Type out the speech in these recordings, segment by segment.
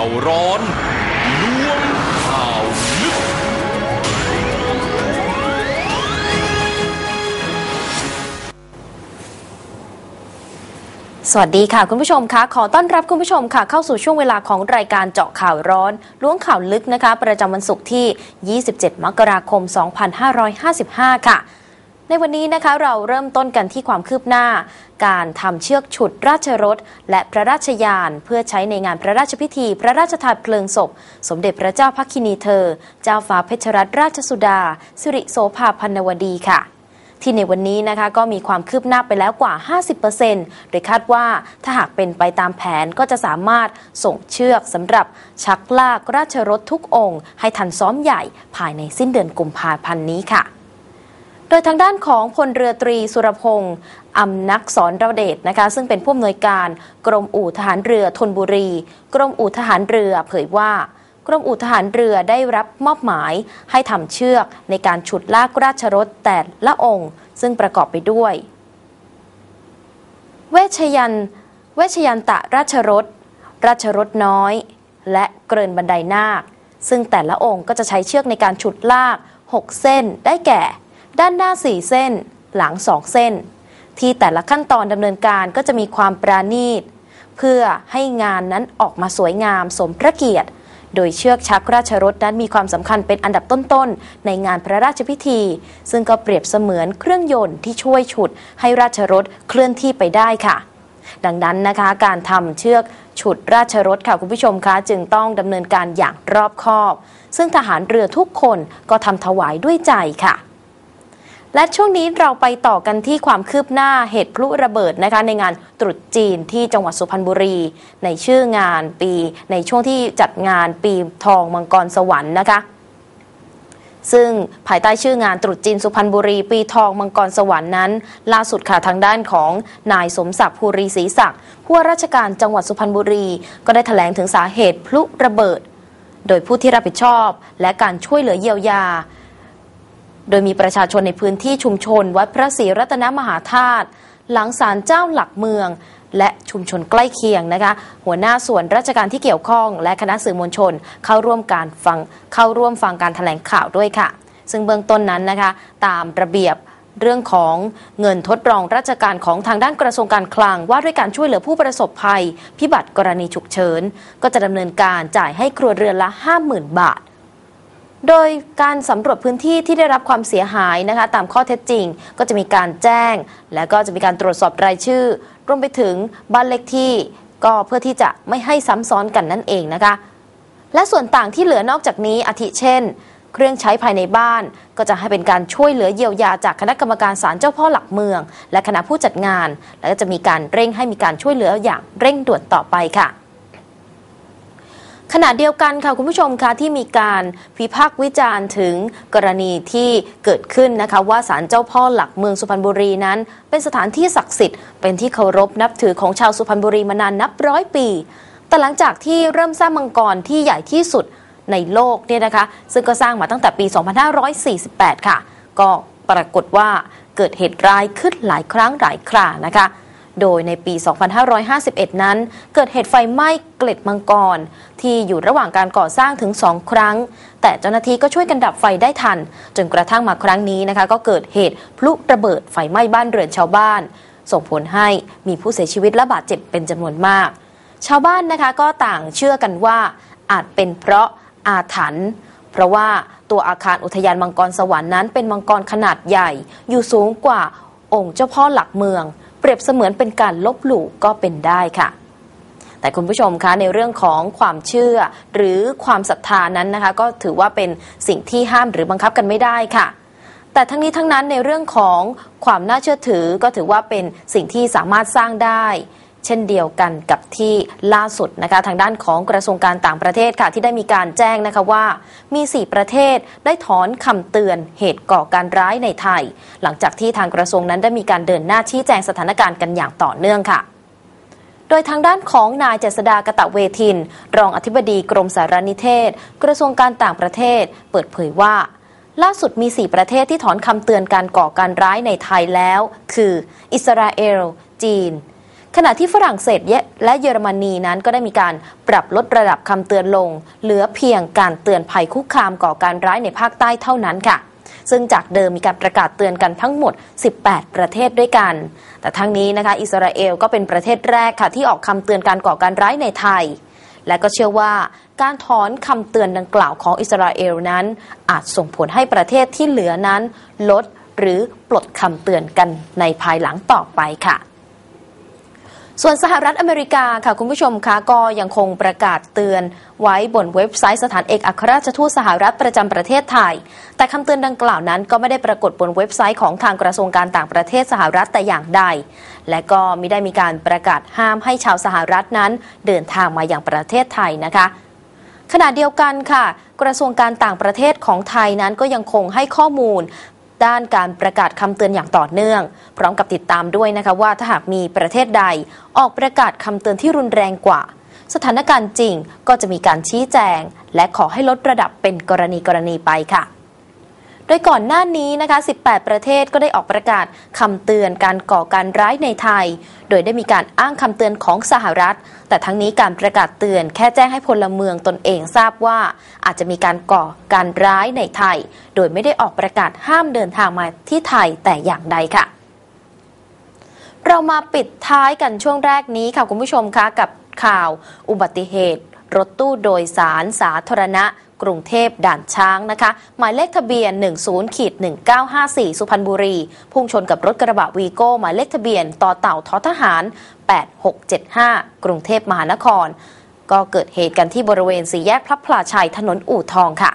าวร้อนล้วงข่าวลึก สวัสดีค่ะคุณผู้ชมคะขอต้อนรับคุณผู้ชมค่ะ เข้าสู่ช่วงเวลาของรายการเจาะข่าวร้อนล้วงข่าวลึกนะคะ ประจำวันศุกร์ที่ 27 มกราคม 2555 ค่ะ ในวันนี้นะคะเราเริ่มต้นกันที่ความคืบหน้า การทำเชือกฉุดราชรถ และพระราชยาน เพื่อใช้ในงานพระราชพิธี พระราชทานเพลิงศพ สมเด็จพระเจ้าพักคินีเธอ เจ้าฟ้าเพชรรัตนราชสุดา สิริโสภาพันนวดีค่ะที่ในวันนี้นะคะก็มีความคืบหน้าไปแล้วกว่า 50%โดยคาดว่าถ้าหากเป็นไปตามแผนก็จะสามารถส่งเชือกสำหรับชักลากราชรถทุกองค์ ให้ทันซ้อมใหญ่ภายในสิ้นเดือนกุมภาพันธ์นี้ค่ะ โดยทางด้านของพลเรือตรีสุรพงษ์อำนักสอนระเดชนะคะ ซึ่งเป็นผู้อำนวยการกรมอู่ทหารเรือธนบุรี กรมอู่ทหารเรือเผยว่ากรมอู่ทหารเรือได้รับมอบหมายให้ทำเชือกในการฉุดลากราชรถแต่ละองค์ ซึ่งประกอบไปด้วย เวชยัน เวชยันตะราชรถ ราชรถน้อย และเกรินบันไดนาค ซึ่งแต่ละองค์ก็จะใช้เชือกในการฉุดลาก 6 เส้นได้แก่ ด้านหน้า 4 เส้น หลัง 2 เส้น ที่แต่ละขั้นตอนดำเนินการก็จะมีความปราณีต เพื่อให้งานนั้นออกมาสวยงามสมพระเกียรติ โดยเชือกชักราชรถนั้นมีความสำคัญเป็นอันดับต้นๆ ในงานพระราชพิธี ซึ่งก็เปรียบเสมือนเครื่องยนต์ที่ช่วยฉุดให้ราชรถเคลื่อนที่ไปได้ค่ะดังนั้นนะคะการทำเชือกฉุดราชรถค่ะคุณผู้ชมคะจึงต้องดำเนินการอย่างรอบคอบ ซึ่งทหารเรือทุกคนก็ทำถวายด้วยใจค่ะ และช่วงนี้เราไปต่อกันที่ความคืบหน้าเหตุพลุระเบิดนะคะในงานตรุษจีนที่จังหวัดสุพรรณบุรี ในชื่องานปีในช่วงที่จัดงานปีทองมังกรสวรรค์นะคะ ซึ่งภายใต้ชื่องานตรุษจีนสุพรรณบุรี ปีทองมังกรสวรรค์นั้น ล่าสุดค่ะทางด้านของนายสมศักดิ์ภูรีศรีศักดิ์ผู้ว่าราชการจังหวัดสุพรรณบุรี ก็ได้แถลงถึงสาเหตุพลุระเบิด โดยผู้ที่รับผิดชอบ และการช่วยเหลือเยียวยา โดยมีประชาชนในพื้นที่ชุมชน วัดพระศรีรัตนมหาธาตุหลังศาลเจ้าหลักเมือง และชุมชนใกล้เคียงนะคะ หัวหน้าส่วนราชการที่เกี่ยวข้อง และคณะสื่อมวลชน เข้าร่วมการฟังเข้าร่วมฟังการแถลงข่าวด้วยค่ะ ซึ่งเบื้องต้นนั้นนะคะ ตามระเบียบเรื่องของเงินทดลองราชการของทางด้านกระทรวงการคลัง ว่าด้วยการช่วยเหลือผู้ประสบภัย พิบัติกรณีฉุกเฉิน ก็จะดำเนินการจ่ายให้ครัวเรือนละ 50,000 บาท โดยการสำรวจพื้นที่ที่ได้รับความเสียหายนะคะ ตามข้อเท็จจริง ก็จะมีการแจ้ง และก็จะมีการตรวจสอบรายชื่อ รวมไปถึงบ้านเลขที่ ก็เพื่อที่จะไม่ให้ซ้ำซ้อนกันนั่นเองนะคะ และส่วนต่างที่เหลือนอกจากนี้อาทิเช่น เครื่องใช้ภายในบ้าน ก็จะให้เป็นการช่วยเหลือเยียวยาจากคณะกรรมการศาลเจ้าพ่อหลักเมือง และคณะผู้จัดงาน และก็จะมีการเร่งให้มีการช่วยเหลืออย่างเร่งด่วนต่อไปค่ะ ขณะเดียวกันค่ะคุณผู้ชมคะที่มีการวิพากษ์วิจารณ์ถึงกรณีที่เกิดขึ้นนะคะว่าศาลเจ้าพ่อหลักเมืองสุพรรณบุรีนั้น เป็นสถานที่ศักดิ์สิทธิ์เป็นที่เคารพนับถือของชาวสุพรรณบุรีมานานนับร้อยปี แต่หลังจากที่เริ่มสร้างมังกรที่ใหญ่ที่สุดในโลกเนี่ยนะคะ ซึ่งก็สร้างมาตั้งแต่ปี 2548 ค่ะ ก็ปรากฏว่าเกิดเหตุร้ายขึ้นหลายครั้งหลายครานะคะ โดยในปี 2551 นั้น เกิดเหตุไฟไหม้เกล็ดมังกร ที่อยู่ระหว่างการก่อสร้างถึง 2 ครั้ง แต่เจ้าหน้าที่ก็ช่วยกันดับไฟได้ทัน จนกระทั่งมาครั้งนี้นะคะ ก็เกิดเหตุพลุระเบิดไฟไหม้บ้านเรือนชาวบ้าน ส่งผลให้มีผู้เสียชีวิตและบาดเจ็บเป็นจำนวนมาก ชาวบ้านนะคะก็ต่างเชื่อกันว่า อาจเป็นเพราะอาถรรพ์เพราะว่าตัวอาคารอุทยานมังกรสวรรค์นั้นเป็นมังกรขนาดใหญ่ อยู่สูงกว่าองค์เจ้าพ่อหลักเมือง เปรียบเสมือนเป็นการลบหลู่ก็เป็นได้ค่ะแต่คุณผู้ชมคะในเรื่องของความเชื่อ หรือความศรัทธานั้นนะคะ ก็ถือว่าเป็นสิ่งที่ห้ามหรือบังคับกันไม่ได้ค่ะ แต่ทั้งนี้ทั้งนั้นในเรื่องของความน่าเชื่อถือก็ถือว่าเป็นสิ่งที่สามารถสร้างได้ เช่นเดียวกันกับที่ล่าสุดนะคะทางด้านของกระทรวงการต่างประเทศค่ะที่ได้มีการแจ้งนะคะว่า มี 4 ประเทศได้ถอนคำเตือนเหตุก่อการร้ายในไทย หลังจากที่ทางกระทรวงนั้นได้มีการเดินหน้าชี้แจงสถานการณ์กันอย่างต่อเนื่องค่ะโดยทางด้านของนายเจษดากะตะเวทิน รองอธิบดีกรมสารนิเทศ กระทรวงการต่างประเทศ เปิดเผยว่า ล่าสุดมี 4 ประเทศที่ถอนคำเตือนการก่อการร้ายในไทยแล้ว คือ อิสราเอล จีน ขณะที่ฝรั่งเศสและเยอรมนีนั้นก็ได้มีการปรับลดระดับคำเตือนลง เหลือเพียงการเตือนภัยคุกคามก่อการร้ายในภาคใต้เท่านั้นค่ะ ซึ่งจากเดิมมีการประกาศเตือนกันทั้งหมด 18 ประเทศด้วยกัน แต่ทั้งนี้นะคะอิสราเอลก็เป็นประเทศแรกค่ะที่ออกคำเตือนการก่อการร้ายในไทย และก็เชื่อว่าการถอนคำเตือนดังกล่าวของอิสราเอลนั้น อาจส่งผลให้ประเทศที่เหลือนั้น ลดหรือปลดคำเตือนกันในภายหลังต่อไปค่ะ ส่วนสหรัฐอเมริกาค่ะคุณผู้ชมคะก็ยังคงประกาศเตือนไว้บนเว็บไซต์สถานเอกอัครราชทูตสหรัฐประจำประเทศไทย แต่คำเตือนดังกล่าวนั้นก็ไม่ได้ปรากฏบนเว็บไซต์ของทางกระทรวงการต่างประเทศสหรัฐแต่อย่างใด และก็ไม่ได้มีการประกาศห้ามให้ชาวสหรัฐนั้นเดินทางมาอย่างประเทศไทยนะคะขณะเดียวกันค่ะ กระทรวงการต่างประเทศของไทยนั้นก็ยังคงให้ข้อมูล ด้านการประกาศคำเตือนอย่างต่อเนื่อง พร้อมกับติดตามด้วยนะคะว่าถ้าหากมีประเทศใด ออกประกาศคำเตือนที่รุนแรงกว่า สถานการณ์จริงก็จะมีการชี้แจง และขอให้ลดระดับเป็นกรณีกรณีไปค่ะ ดยก่อนหน้านี้นะคะ 18 ประเทศก็ได้ออกประกาศคำเตือนการก่อการร้ายในไทย โดยได้มีการอ้างคำเตือนของสหรัฐ แต่ทั้งนี้การประกาศเตือนแค่แจ้งให้พลเมืองตนเองทราบว่า อาจจะมีการก่อการร้ายในไทย โดยไม่ได้ออกประกาศห้ามเดินทางมาที่ไทยแต่อย่างใดค่ะ เรามาปิดท้ายกันช่วงแรกนี้ค่ะคุณผู้ชมคะกับข่าวอุบัติเหตุรถตู้โดยสารสาธารณะ กรุงเทพด่านช้างนะคะ หมายเลขทะเบียน 10ขีด1954 สุพรรณบุรี พุ่งชนกับรถกระบะวีโก้ หมายเลขทะเบียนต่อเต่าทอทหาร 8675 กรุงเทพมหานคร ก็เกิดเหตุกันที่บริเวณสี่แยกพระพลาชัยถนนอู่ทองค่ะ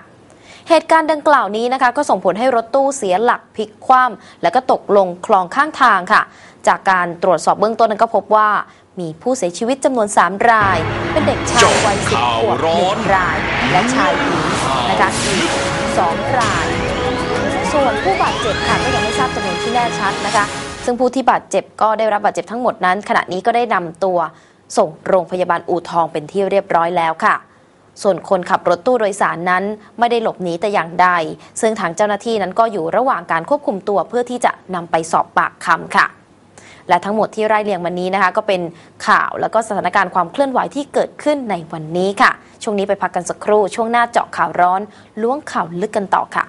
เหตุการณ์ดังกล่าวนี้นะคะ ก็ส่งผลให้รถตู้เสียหลักพลิกคว่ำแล้วก็ตกลงคลองข้างทางค่ะ จากการตรวจสอบเบื้องต้นนั้นก็พบว่ามีผู้เสียชีวิตจำนวน 3 ราย เป็นเด็กชายวัยสิบขวบหนึ่งราย และชายหญิงนะคะอีกสองราย ส่วนผู้บาดเจ็บค่ะก็ยังไม่ทราบจำนวนที่แน่ชัดนะคะ ซึ่งผู้ที่บาดเจ็บก็ได้รับบาดเจ็บทั้งหมดนั้น ขณะนี้ก็ได้นำตัวส่งโรงพยาบาลอู่ทองเป็นที่เรียบร้อยแล้วค่ะ ส่วนคนขับรถตู้โดยสารนั้น ไม่ได้หลบหนีแต่อย่างใด ซึ่งทางเจ้าหน้าที่นั้นก็อยู่ระหว่างการควบคุมตัวเพื่อที่จะนำไปสอบปากคำค่ะ และทั้งหมดที่ไร่เรียงวันนี้นะคะ ก็เป็นข่าวแล้วก็สถานการณ์ความเคลื่อนไหวที่เกิดขึ้นในวันนี้ค่ะ ช่วงนี้ไปพักกันสักครู่ ช่วงหน้าเจาะข่าวร้อน ล้วงข่าวลึกกันต่อค่ะ